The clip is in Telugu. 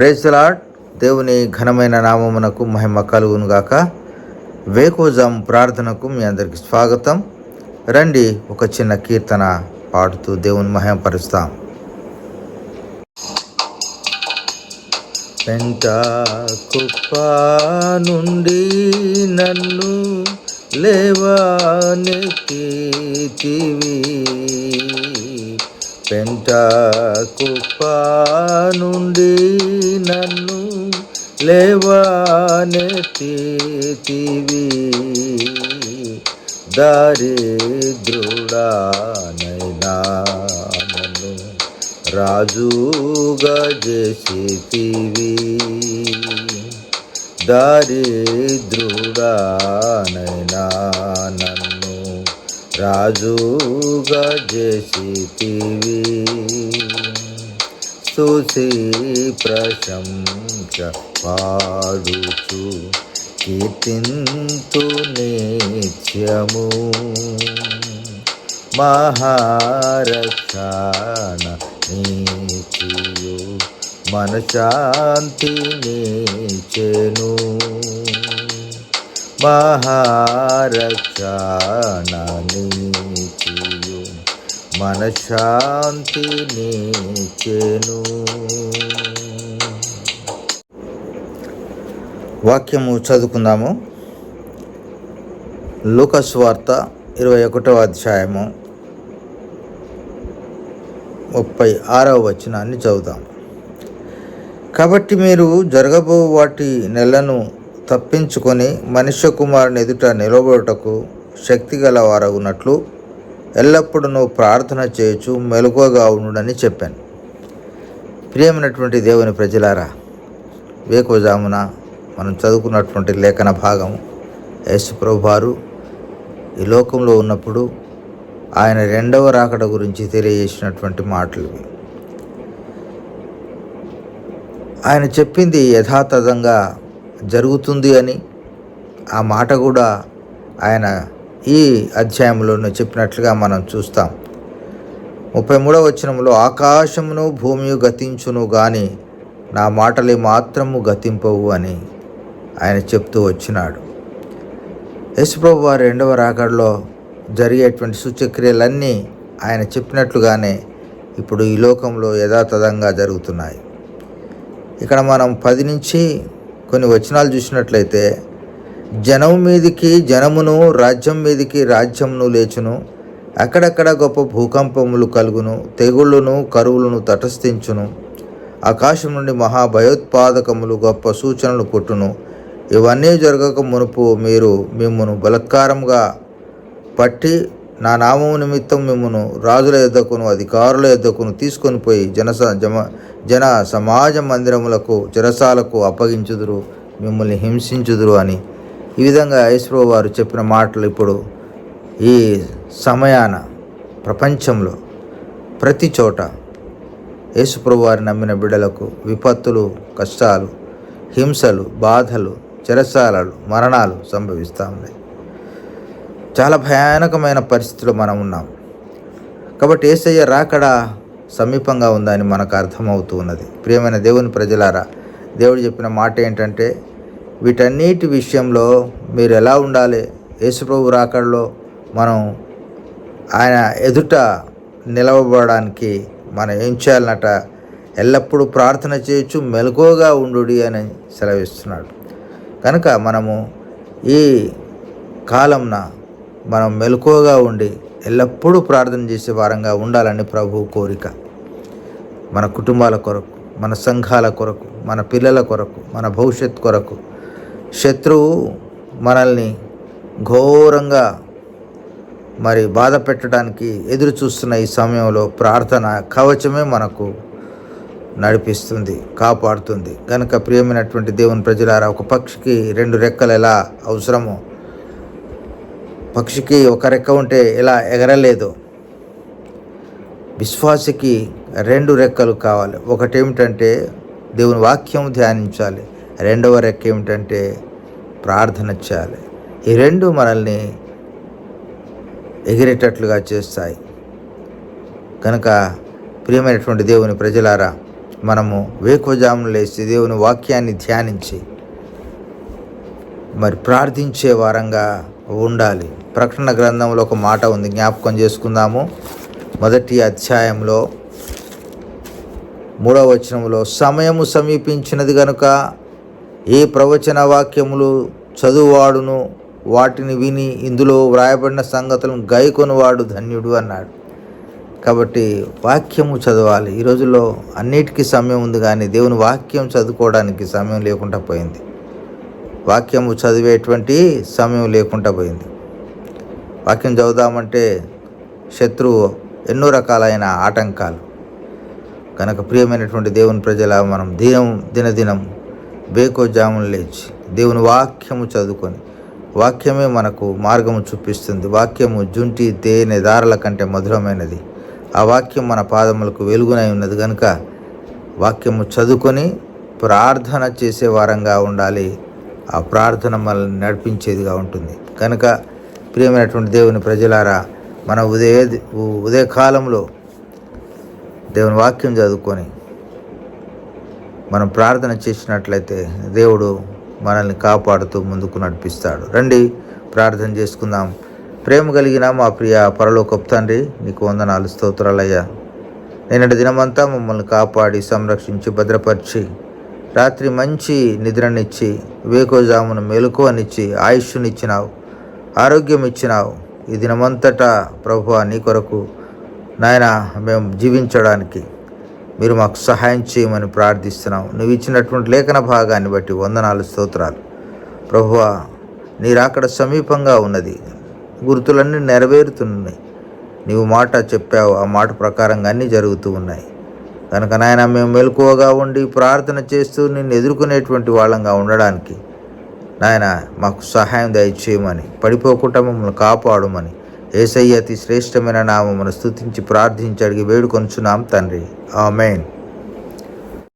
ప్రేసలాడ్ దేవుని ఘనమైన నామమునకు మహిమ కలుగును గాక వేకోజాం ప్రార్థనకు మీ అందరికి స్వాగతం. రండి ఒక చిన్న కీర్తన పాడుతూ దేవుని మహిమపరుస్తాం పెంట కుప్ప నుండి నన్ను లేవనెత్తితివి. పెంట కుప్ప నుండి నన్ను లేవనెత్తితివి దారిద్రుడానైనా నన్ను రాజుగా చేసివి దారిద్రుడానైనా నన్ను రాజుగా చేసితివి స్తుతి ప్రశంస పాడుచు కీర్తింతు నిత్యము. మహారక్షణ నీచియు మనశాంతి నీచెను. మహారక్షణ మనశ్శాంతి మనశాంతి వాక్యము చదువుకుందాము. లూకస్వార్త ఇరవై ఒకటవ అధ్యాయము ముప్పై ఆరవ వచనాన్ని చదువుదాం. కాబట్టి మీరు జరగబో వాటి నెలను తప్పించుకొని మనుష్య కుమారుని ఎదుట నిలబడుటకు శక్తి గలవారగునట్లు ఎల్లప్పుడూ నువ్వు ప్రార్థన చేయొచ్చు మెలకువగా ఉండుడని చెప్పాను. ప్రియమైనటువంటి దేవుని ప్రజలారా వేకుజామున మనం చదువుకున్నటువంటి లేఖన భాగం యేసుప్రభు వారు ఈ లోకంలో ఉన్నప్పుడు ఆయన రెండవ రాకడ గురించి తెలియజేసినటువంటి మాటలు ఆయన చెప్పింది యథాతథంగా జరుగుతుంది అని ఆ మాట కూడా ఆయన ఈ అధ్యాయంలోనే చెప్పినట్లుగా మనం చూస్తాం. ముప్పై మూడవ వచనంలో ఆకాశమును భూమియు గతించును కానీ నా మాటలు మాత్రము గతింపవు అని ఆయన చెప్తూ వచ్చినాడు. యశుప్రభు వారి రెండవ రాకడలో జరిగేటువంటి సూచక్రియలన్నీ ఆయన చెప్పినట్లుగానే ఇప్పుడు ఈ లోకంలో యథాతథంగా జరుగుతున్నాయి. ఇక్కడ మనం పది నుంచి కొన్ని వచనాలు చూసినట్లయితే జనం మీదికి జనమును రాజ్యం మీదికి రాజ్యమును లేచును అక్కడక్కడ గొప్ప భూకంపములు కలుగును తెగుళ్ళును కరువులను తటస్థించును ఆకాశం నుండి మహా భయోత్పాదకములు గొప్ప సూచనలు పుట్టును. ఇవన్నీ జరగక మునుపు మీరు మిమ్మను బలత్కారంగా పట్టి నా నామము నిమిత్తం మిమ్మను రాజుల యొద్దకును అధికారుల యొద్దకును తీసుకొని పోయి జనస జమ జన సమాజ మందిరములకు చెరసాలకు అప్పగించుదురు మిమ్మల్ని హింసించుదురు అని. ఈ విధంగా యేసుప్రభు వారు చెప్పిన మాటలు ఇప్పుడు ఈ సమయాన ప్రపంచంలో ప్రతి చోట యేసుప్రభు వారిని నమ్మిన బిడ్డలకు విపత్తులు కష్టాలు హింసలు బాధలు చెరసాలలు మరణాలు సంభవిస్తూ ఉన్నాయి. చాలా భయానకమైన పరిస్థితిలో మనం ఉన్నాం. కాబట్టి ఏసయ్య రాకడ సమీపంగా ఉందని మనకు అర్థమవుతూ ఉన్నది. ప్రియమైన దేవుని ప్రజలారా దేవుడు చెప్పిన మాట ఏంటంటే వీటన్నిటి విషయంలో మీరు ఎలా ఉండాలి? యేసుప్రభు రాకడలో మనం ఆయన ఎదుట నిలవబడడానికి మనం ఏం చేయాలన్నట ఎల్లప్పుడూ ప్రార్థన చేయొచ్చు మెలకువగా ఉండు అని సెలవిస్తున్నాడు. కనుక మనము ఈ కాలంన మనం మెలకువగా ఉండి ఎల్లప్పుడూ ప్రార్థన చేసే వారంగా ఉండాలని ప్రభు కోరిక. మన కుటుంబాల కొరకు మన సంఘాల కొరకు మన పిల్లల కొరకు మన భవిష్యత్ కొరకు శత్రువు మనల్ని ఘోరంగా మరి బాధ పెట్టడానికి ఎదురు చూస్తున్న ఈ సమయంలో ప్రార్థన కవచమే మనకు నడిపిస్తుంది కాపాడుతుంది. కనుక ప్రియమైనటువంటి దేవుని ప్రజలారా ఒక పక్షికి రెండు రెక్కలు ఎలా అవసరమో పక్షికి ఒక రెక్క ఉంటే ఎలా ఎగరలేదు. విశ్వాసికి రెండు రెక్కలు కావాలి. ఒకటి ఏమిటంటే దేవుని వాక్యం ధ్యానించాలి. రెండవ రెక్క ఏమిటంటే ప్రార్థన చేయాలి. ఈ రెండు మనల్ని ఎగిరేటట్లుగా చేస్తాయి. కనుక ప్రియమైనటువంటి దేవుని ప్రజలారా మనము వేకువజాములు లేచి దేవుని వాక్యాన్ని ధ్యానించి మరి ప్రార్థించే వారంగా ఉండాలి. ప్రకటన గ్రంథంలో ఒక మాట ఉంది. జ్ఞాపకం చేసుకుందాము. మొదటి అధ్యాయంలో మూడవ వచనంలో సమయము సమీపించినది గనుక ఏ ప్రవచన వాక్యములు చదువువాడును వాటిని విని ఇందులో వ్రాయబడిన సంగతులను గైకొనివాడు ధన్యుడు అన్నాడు. కాబట్టి వాక్యము చదవాలి. ఈ రోజుల్లో అన్నిటికీ సమయం ఉంది కానీ దేవుని వాక్యం చదువుకోవడానికి సమయం లేకుండా పోయింది. వాక్యము చదివేటువంటి సమయం లేకుండా పోయింది. వాక్యం చదువుదామంటే శత్రువు ఎన్నో రకాలైన ఆటంకాలు. కనుక ప్రియమైనటువంటి దేవుని ప్రజల మనం దినం దినదినం బేకోజామును లేచి దేవుని వాక్యము చదువుకొని వాక్యమే మనకు మార్గము చూపిస్తుంది. వాక్యము జుంటి తేనె దారల కంటే మధురమైనది. ఆ వాక్యం మన పాదములకు వెలుగునై ఉన్నది. కనుక వాక్యము చదువుకొని ప్రార్థన చేసే వారంగా ఉండాలి. ఆ ప్రార్థన మనల్ని నడిపించేదిగా ఉంటుంది. కనుక ప్రియమైనటువంటి దేవుని ప్రజలారా మన ఉదయ ఉదయకాలంలో దేవుని వాక్యం చదువుకొని మనం ప్రార్థన చేసినట్లయితే దేవుడు మనల్ని కాపాడుతూ ముందుకు నడిపిస్తాడు. రండి ప్రార్థన చేసుకుందాం. ప్రేమ కలిగిన మా ప్రియ పరలోకపు తండ్రి నీకు వందనాలు స్తోత్రాలయ్యా. నిన్నటి దినమంతా మమ్మల్ని కాపాడి సంరక్షించి భద్రపరిచి రాత్రి మంచి నిద్రనిచ్చి వేకోజామును మెలకువనిచ్చి ఆయుష్నిచ్చినావు ఆరోగ్యం ఇచ్చినావు ఈ దినమంతటా ప్రభు నీ కొరకు నాయన మేము జీవించడానికి మీరు మాకు సహాయం చేయమని ప్రార్థిస్తున్నాం. నువ్వు ఇచ్చినటువంటి లేఖన భాగాన్ని బట్టి వందనాలు స్తోత్రాలు. ప్రభువ నీరాకడ సమీపంగా ఉన్నది. గుర్తులన్నీ నెరవేరుతున్నాయి. నీవు మాట చెప్పావు. ఆ మాట ప్రకారంగా అన్నీ జరుగుతూ ఉన్నాయి. కనుక నాయన మేము మెలకువగా ఉండి ప్రార్థన చేస్తూ నిన్ను ఎదుర్కొనేటువంటి వాళ్ళంగా ఉండడానికి నాయన మాకు సహాయం దయచేయమని పడిపోకుండా మమ్మల్ని కాపాడమని ఏసయ్య అతి శ్రేష్టమైన నామమును స్థుతించి ప్రార్థించి అడిగి వేడుకొనుచున్నాం తండ్రి. ఆమెన్.